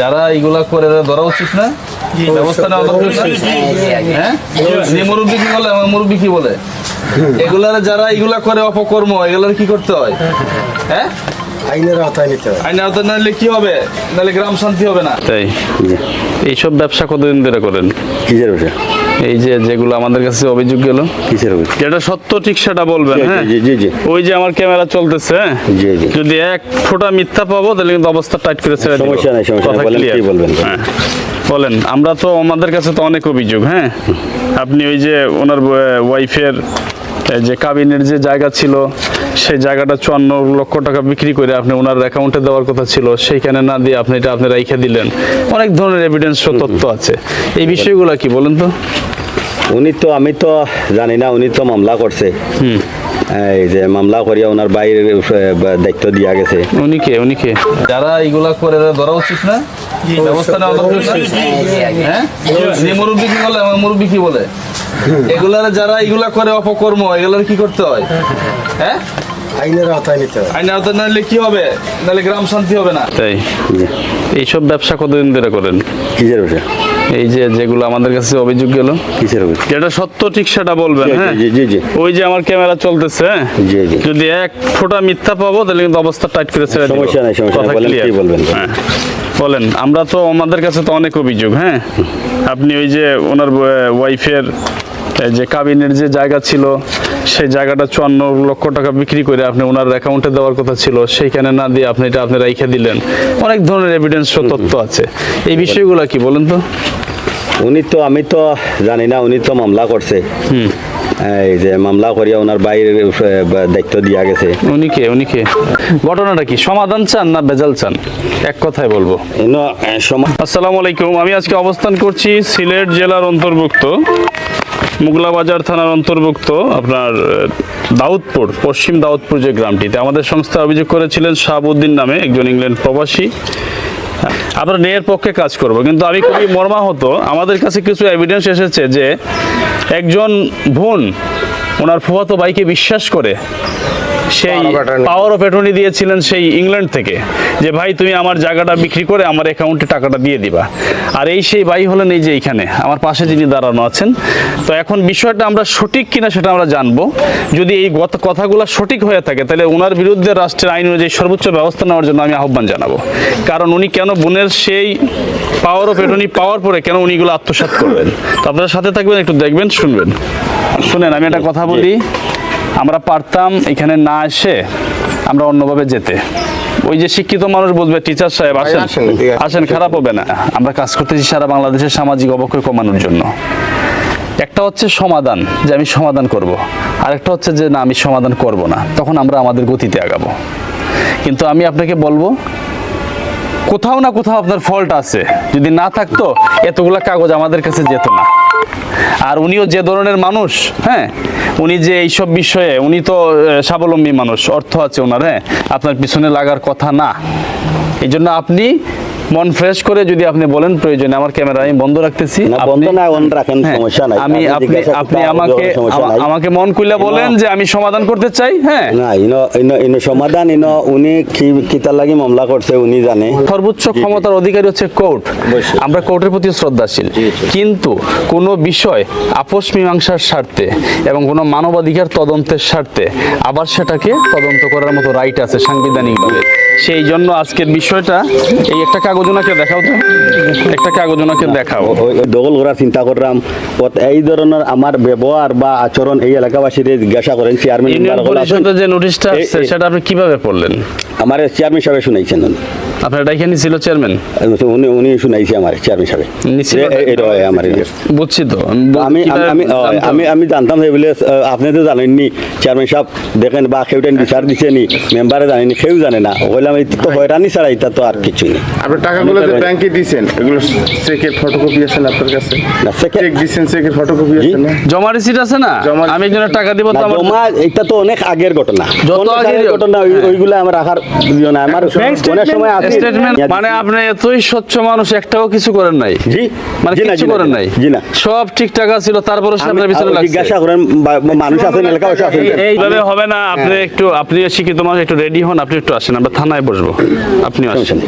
যারা এগুলা করে ধরা উচিত না? ব্যবস্থা নেওয়া দরকার হ্যাঁ? মুরব্বী কি বলে? আমার মুরব্বী কি বলে? এগুলার যারা এগুলা করে অপকর্ম এগুলার কি করতে হয়? হ্যাঁ? আইনের আওতায় নিতে হবে আইন আওতা নাহলে কি হবে? নাহলে গ্রাম শান্তি হবে না। তাই? এইসব ব্যবসা কতদিন ধরে করেন? কি ওটা এই যে যেগুলো আমাদের কাছে অভিযোগ গেল কিসের অভিযোগ যেটা সত্য ঠিক সেটা বলবেন হ্যাঁ জি, জি, জি। ওই যে আমার ক্যামেরা চলতেছে হ্যাঁ? জি, জি। যদি এক ফোঁটা মিথ্যা পাবো তাহলে কিন্তু অবস্থা টাইট করে ছেড়ে দেব সমস্যা নাই, সমস্যা। বলেন, কি বলবেন? হ্যাঁ। বলেন আমরা তো আমাদের কাছে তো অনেক অভিযোগ হ্যাঁ আপনি ওই যে ওনার ওয়াইফের যে কাবিনের যে জায়গা ছিল সেই জায়গাটা চুয়ান্ন লক্ষ টাকা বিক্রি করে আপনি ওনার অ্যাকাউন্টে দেওয়ার কথা ছিল সেইখানে না দিয়ে আপনি এটা আপনি রাইখে দিলেন। অনেক ধরনের এভিডেন্স তথ্য আছে। এই বিষয়গুলো কি বলেন তো? উনি তো আমি তো জানি না উনি তো মামলা করছে। এই যে মামলা করিয়া ওনার বাইরের দায়িত্ব দিয়া গেছে। উনি কে উনি কে? যারা এইগুলা করে ধরা উচিত না? ব্যবস্থা নেওয়া হ্যাঁ? মুরব্বী কি বলে? আমার মুরব্বী কি বলে? এগুলার যারা এগুলা করে অপকর্ম এগুলার কি করতে হয় হ্যাঁ আইনের আওতায় নিতে হবে কি নাহলে গ্রাম শান্তি হবে না তাই এইসব ব্যবসা কতদিন ধরে করেন কিসের এই যে যেগুলো আমাদের কাছে অভিযোগ গেল কিসের যেটা সত্য ঠিক সেটা বলবেন হ্যাঁ জি, জি, জি। ওই যে আমার ক্যামেরা চলতেছে হ্যাঁ? জি, জি। যদি এক ফোঁটা মিথ্যা পাবো তাহলে কিন্তু অবস্থা টাইট করে ছেড়ে দিব। সমস্যা নাই, সমস্যা কথা বলেন, clear? কি বলবেন? হ্যাঁ। বলেন আমরা তো আমাদের কাছে তো অনেক অভিযোগ হ্যাঁ আপনি ওই যে ওনার ওয়াইফের যে কাবিনের যে জায়গা ছিল সেই জায়গাটা চুয়ান্ন লক্ষ টাকা বিক্রি করে আপনি ওনার অ্যাকাউন্টে দেওয়ার কথা ছিল সেইখানে না দিয়ে আপনি এটা আপনি রাইখে দিলেন। অনেক ধরনের এভিডেন্স তথ্য আছে। এই বিষয়গুলো কি বলেন তো? উনি তো আমি তো জানি না উনি তো মামলা করছে। এই যে মামলা করিয়া ওনার বাইরের দায়িত্ব দিয়া গেছে। উনি কে উনি কে? ঘটনাটা কি সমাধান চান না বেজাল চান? এক কথায় বলব। আসসালামু আলাইকুম আমি আজকে অবস্থান করছি সিলেট জেলার অন্তর্ভুক্ত। মুগলাবাজার থানার অন্তর্ভুক্ত আপনার দাউদপুর, পশ্চিম দাউদপুর যে গ্রামটিতে আমাদের সংস্থা অভিযোগ করেছিলেন শাহাবুদ্দিন নামে একজন ইংল্যান্ড প্রবাসী। আমরা নেয়ের পক্ষে কাজ করব, কিন্তু আমি খুবই মর্মাহত। আমাদের কাছে কিছু এভিডেন্স এসেছে যে একজন বোন ওনার ফুয়াতো ভাইকে বিশ্বাস করে সেই পাওয়ার অফ অ্যাটর্নি দিয়েছিলেন সেই ইংল্যান্ড থেকে যে ভাই তুমি আমার জায়গাটা বিক্রি করে আমার অ্যাকাউন্টে টাকাটা দিয়ে দিবা। আর এই সেই ভাই হলেন এই যে এইখানে আমার পাশে যিনি দাঁড়ানো আছেন। তো এখন বিষয়টা আমরা সঠিক কিনা সেটা আমরা জানব। যদি এই গত- কথাগুলো সঠিক হয়ে থাকে তাহলে ওনার বিরুদ্ধে রাষ্ট্রের আইন অনুযায়ী সর্বোচ্চ ব্যবস্থা নেওয়ার জন্য আমি আহ্বান জানাব। কারণ উনি কেন বোনের সেই পাওয়ার অফ অ্যাটর্নি পাওয়ার পরে কেন উনি এগুলো আত্মসাৎ করবেন? তো আপনারা সাথে থাকবেন একটু দেখবেন শুনবেন। শুনেন আমি একটা কথা বলি। আমরা পারতাম এখানে না এসে আমরা অন্যভাবে যেতে। ওই যে শিক্ষিত মানুষ বলবে টিচার সাহেব আসেন। আসেন, খারাপ হবে না। আমরা কাজ করতেছি সারা বাংলাদেশের সামাজিক অবক্ষয় কমানোর জন্য। একটা হচ্ছে সমাধান যে আমি সমাধান করব। আরেকটা হচ্ছে যে না আমি সমাধান করব না। তখন আমরা আমাদের গতিতে আগাবো। কিন্তু আমি আপনাকে বলব কোথাও না কোথাও আপনার ফল্ট আছে। যদি না থাকতো এতগুলা কাগজ আমাদের কাছে যেত না। আর উনিও যে ধরনের মানুষ হ্যাঁ উনি যে এইসব বিষয়ে, উনি তো স্বাবলম্বী মানুষ, অর্থ আছে ওনার হ্যাঁ আপনার পিছনে লাগার কথা না। এই জন্য আপনি মন ফ্রেশ করে যদি আপনি বলেন প্রয়োজনে আমার ক্যামেরা আমি বন্ধ রাখতেছি। বন্ধ না, on রাখেন, হ্যাঁ, সমস্যা নাই। আমি আপনি আমাকে। আমাকে মন খুলে বলেন যে আমি সমাধান করতে চাই হ্যাঁ? না ইনো ইনো ইনো সমাধান ইনো উনি কি কিতার লাগি মামলা করছে উনি জানে। সর্বোচ্চ ক্ষমতার অধিকারী হচ্ছে কোর্ট। আমরা কোর্টের প্রতি শ্রদ্ধাশীল। জি, জি। কিন্তু কোনো বিষয় আপোষ মীমাংসার স্বার্থে এবং কোনো মানবাধিকার তদন্তের স্বার্থে আবার সেটাকে তদন্ত করার মতো রাইট আছে সাংবিধানিকভাবে। সেই জন্য আজকের বিষয়টা এই একটা কাগজ ওনাকে দেখাও তো। একটা কাগজ ওনাকে দেখাও দখল করার চিন্তা করলাম। এই ধরনের আমার ব্যবহার বা আচরণ এই এলাকাবাসীর জিজ্ঞাসা করেন চেয়ারম্যান যে নোটিশটা সেটা আপনি কীভাবে পড়লেন? আমার চেয়ারম্যান সাহেব শুনাইছেন উনি। আপনার এটা এখানে ছিল চেয়ারম্যান? উনি উনি শুনাইছে আমার চেয়ারম্যান সাহেব। এটা আমার। বুঝছি তো। আমি আমি আমি আমি জানতাম বলে আপনি তো জানেননি চেয়ারম্যান সাহেব দেখেন বা কেউটেন বিচার দিছেনি মেম্বারে জানেনি কেউ জানে না। বললাম এই তো হয়রানি ছাড়া এটা তো আর কিছুই নেই। আপনি টাকাগুলো যে ব্যাংকে দিয়েছেন এগুলো চেকের ফটোকপি আছে আপনার কাছে? না, চেকের- চেক দিয়েছেন চেকের ফটোকপি আছে না? জমা রিসিট আছে না? আমি একজনের টাকা দিব তো জমা এটা তো অনেক আগের ঘটনা। যত আগের- ঘটনা। হ্যাঁ। ওইগুলো আমার রাখার ইয়ে না আমার অনেক সময় আছে স্টেটমেন্ট মানে আপনি এতই স্বচ্ছ মানুষ একটাও কিছু করেন নাই? জি মানে কিছু করেন নাই? জি না। সব ঠিকঠাক ছিল তারপরে আপনার পিছনে লাগছে। জিজ্ঞাসা করেন মানুষ আছেন এলাকা আছেন। এইভাবে হবে না আপনি একটু আপনি শিক্ষিত মানুষ একটু রেডি হন আপনি একটু আসেন আমরা থানায় বসবো। আপনি আসেন।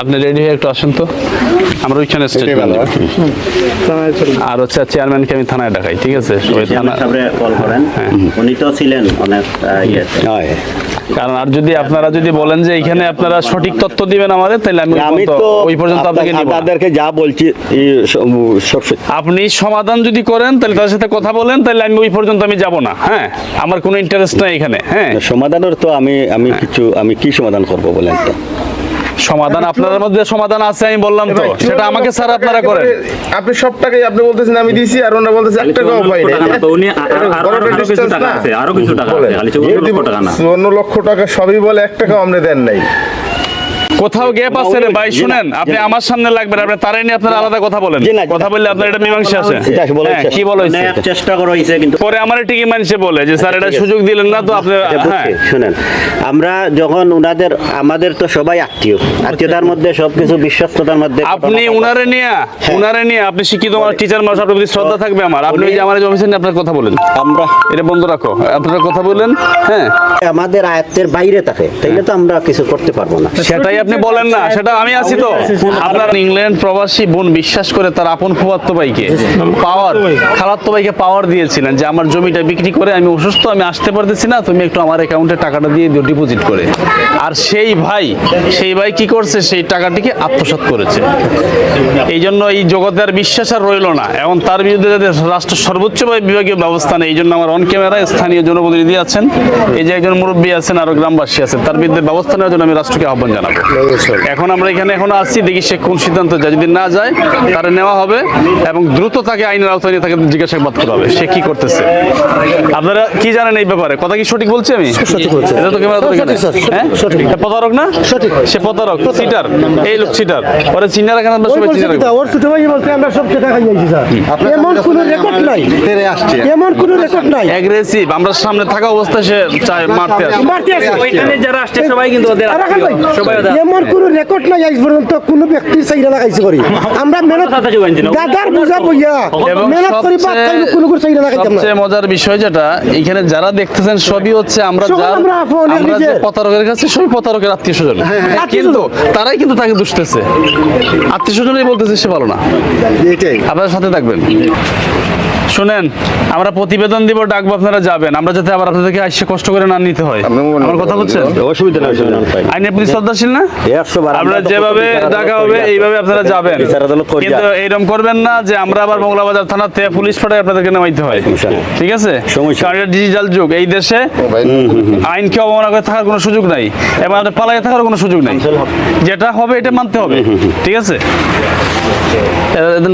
আপনি রেডি হয়ে একটু আসেন তো। আমরা ওইখানে স্টেটমেন্ট আর হচ্ছে চেয়ারম্যানকে আমি থানায় ডাকাই ঠিক আছে? থানা কল করেন। উনি তো ছিলেন অনেক হয়। কারণ আর যদি আপনারা যদি বলেন যে এখানে আপনারা সঠিক তথ্য দিবেন আমাদের তাহলে আমি ওই আমি পর্যন্ত- তো ওই পর্যন্ত আপনাকে আপনাদেরকে যা বলছি। আপনি সমাধান যদি করেন তাহলে তার সাথে কথা বলেন তাহলে আমি ওই পর্যন্ত আমি যাব না হ্যাঁ? আমার কোনো ইন্টারেস্ট নাই এখানে হ্যাঁ? সমাধানের তো আমি আমি কিছু আমি কি সমাধান করব বলেন তো? সমাধান আপনাদের মধ্যে সমাধান আছে আমি বললাম তো। সেটা আমাকে স্যার আপনারা করেন। আপনি সব টাকাই আপনি বলতেছেন আমি দিছি আর ওনারা বলতেছে এক টাকাও পাই নাই। উনি আ- আ- আরও কিছু টাকা আছে আরও কিছু টাকা আছে। খালি চৌদ্দ লক্ষ টাকা না। চুয়ান্ন লক্ষ টাকা সবই বলে এক টাকাও আপনি দেন নাই। কোথাও গ্যাপ আছে রে ভাই শুনেন আপনি আমার সামনে লাগবেন আপনি তারাই নিয়ে আপনারা আলাদা কথা বলেন। না, কথা বললে আপনার এটা মীমাংসা আছে। হ্যাঁ, কি বলা হয়েছে নেয়ার চেষ্টা করা হয়েছে কিন্তু পরে আমার ঠিকই মানুষে বলে? যে স্যার এটা সুযোগ দিলেন না তো আপনি হ্যাঁ। শুনেন। আমরা যখন ওনাদের আমাদের তো সবাই আত্মীয়। আত্মীয়তার মধ্যে সবকিছু বিশ্বস্ততার মধ্যে আপনি উনারে নিয়ে উনারে নিয়ে আপনি শিক্ষিত মানুষ টিচার মানুষ আপনার প্রতি শ্রদ্ধা থাকবে আমার। আপনি ওই যে আমার অফিসে নিয়ে আপনার কথা বলেন। আমরা এটা বন্ধ রাখো। আপনারা কথা বলেন হ্যাঁ। আমাদের আয়ত্তের বাইরে থাকে। তাইলে তো আমরা কিছু করতে পারব না। সেটাই আপনি বলেন না সেটা আমি আছি তো। আপনার ইংল্যান্ড প্রবাসী বোন বিশ্বাস করে তার আপন ফুয়াত্ত ভাইকে পাওয়ার খালাত্ত ভাইকে পাওয়ার দিয়েছিলেন যে আমার জমিটা বিক্রি করে আমি অসুস্থ আমি আসতে পারতেছি না তুমি একটু আমার অ্যাকাউন্টে টাকাটা দিয়ে দিও ডিপোজিট করে। আর সেই ভাই সেই ভাই কি করছে? সেই টাকাটিকে আত্মসাৎ করেছে। এই জন্য এই জগতে আর বিশ্বাস আর রইল না। এবং তার বিরুদ্ধে যাতে রাষ্ট্র সর্বোচ্চ বিভাগীয় ব্যবস্থা নেই এই জন্য আমার অন ক্যামেরায় স্থানীয় জনপ্রতিনিধি আছেন। এই যে একজন মুরব্বী আছেন আরও গ্রামবাসী আছেন তার বিরুদ্ধে ব্যবস্থা নেওয়ার জন্য আমি রাষ্ট্রকে আহ্বান জানাব। এখন আমরা এখানে এখন আসছি দেখি সে কোন সিদ্ধান্ত যায়। যদি না যায় তারা নেওয়া হবে এবং দ্রুত তাকে আইনের আওতায় নিয়ে তাকে জিজ্ঞাসাবাদ করা হবে সে কি করতেছে। আপনারা কি জানেন এই ব্যাপারে? কথা কি সঠিক বলছি আমি? এটা তো ক্যামেরা হ্যাঁ? প্রতারক না? সে প্রতারক সিটার এই লোক সিটার পরে চিন্তা রাখেন আমরা সবাই চিন্তা ওর ছোট ভাই বলতে আমরা সব টাকা খাই যাইছি স্যার। এমন কোনো রেকর্ড নাই। তেরে আসছে। এমন কোনো রেকর্ড নাই। অ্যাগ্রেসিভ আমরা সামনে থাকা অবস্থায় সে চায় মারতে আসে। মারতে আসে যারা আসছে সবাই কিন্তু ওদের এমন কোনো রেকর্ড নাই আজ পর্যন্ত কোনো ব্যক্তি চাইরা লাগাইছে করি। আমরা মেহনত দাদার বুঝা বইয়া মেহনত করি বাদ খাইব কোনো কোনো চাইরা লাগাইতাম না। সবচেয়ে মজার বিষয় যেটা এখানে যারা দেখতেছেন সবই হচ্ছে আমরা যার আমরা যে প্রতারকের কাছে সবই প্রতারকের আত্মীয় স্বজন কিন্তু তারাই কিন্তু তাকে দুষতেছে। আত্মীয় স্বজনই বলতেছে সে ভালো না। এটাই। আপনার সাথে থাকবেন। শুনেন আমরা প্রতিবেদন দিব ডাকবো আপনারা যাবেন। আমরা যাতে আবার আপনাদেরকে আসছে কষ্ট করে না নিতে হয়। আমার কথা বলছেন অসুবিধা নেই। আইনের প্রতি শ্রদ্ধাশীল না? আমরা যেভাবে ডাকা হবে এইভাবে আপনারা যাবেন। কিন্তু এইরকম করবেন না যে আমরা আবার মংলাবাজার থানাতে পুলিশ পাঠায় আপনাদেরকে নামাইতে হয়। ঠিক আছে। কারণ ডিজিটাল যুগ। এই দেশে আইনকে অবমাননা করে থাকার কোনো সুযোগ নাই। এবং আপনার পালাইয়ে থাকার কোনো সুযোগ নাই। যেটা হবে এটা মানতে হবে। ঠিক আছে?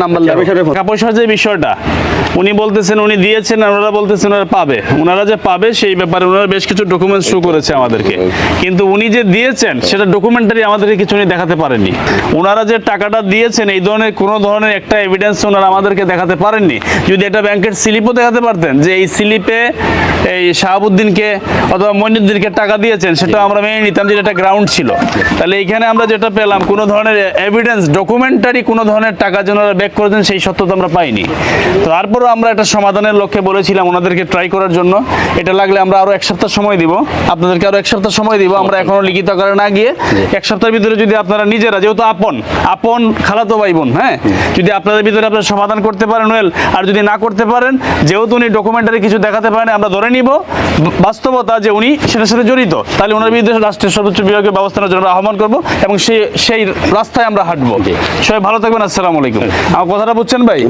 নাম্বার টাকা পয়সার যে বিষয়টা। উনি বলতেছেন, উনি দিয়েছেন ওনারা বলতেছেন ওনারা পাবে। ওনারা যে পাবে সেই ব্যাপারে ওনারা বেশ কিছু ডকুমেন্টস শো করেছে আমাদেরকে। কিন্তু উনি যে দিয়েছেন, সেটা ডকুমেন্টারি আমাদেরকে কিছু উনি দেখাতে পারেননি। ওনারা যে টাকাটা দিয়েছেন, এই ধরনের কোনো ধরনের একটা এভিডেন্স ওনারা আমাদেরকে দেখাতে পারেননি। যদি একটা ব্যাংকের স্লিপও দেখাতে পারতেন, যে এই স্লিপে এই শাহাবুদ্দিনকে অথবা মইনুদ্দিনকে টাকা দিয়েছেন, সেটা আমরা মেনে নিতাম যে এটা গ্রাউন্ড ছিল। তাহলে এইখানে আমরা যেটা পেলাম, কোনো ধরনের এভিডেন্স ডকুমেন্টারি কোনো ধরনের টাকা যেন ওরা ব্যাক করেছেন, সেই সত্য তো আমরা পাইনি। তারপরেও আমরা একটা সমাধানের লক্ষ্যে বলেছিলাম ওনাদেরকে ট্রাই করার জন্য। এটা লাগলে আমরা আরও এক সপ্তাহ সময় দিব। আপনাদেরকে আরও এক সপ্তাহ সময় দিব। আমরা এখনও লিখিত আকারে না গিয়ে এক সপ্তাহের ভিতরে যদি আপনারা নিজেরা যেহেতু আপন আপন খালাতো ভাই বোন হ্যাঁ যদি আপনাদের ভিতরে আপনারা সমাধান করতে পারেন ওয়েল আর যদি না করতে পারেন যেহেতু উনি ডকুমেন্টারি কিছু দেখাতে পারেন আমরা ধরে নিব। বাস্তবতা যে উনি সেটার সাথে জড়িত তাহলে ওনার বিরুদ্ধে রাষ্ট্রের সর্বোচ্চ বিভাগীয় ব্যবস্থা নেওয়ার জন্য আমরা আহ্বান করব এবং সেই সেই রাস্তায় আমরা হাঁটবো। সবাই ভালো থাকবেন আসসালামু আলাইকুম। আমার কথাটা বুঝছেন ভাই।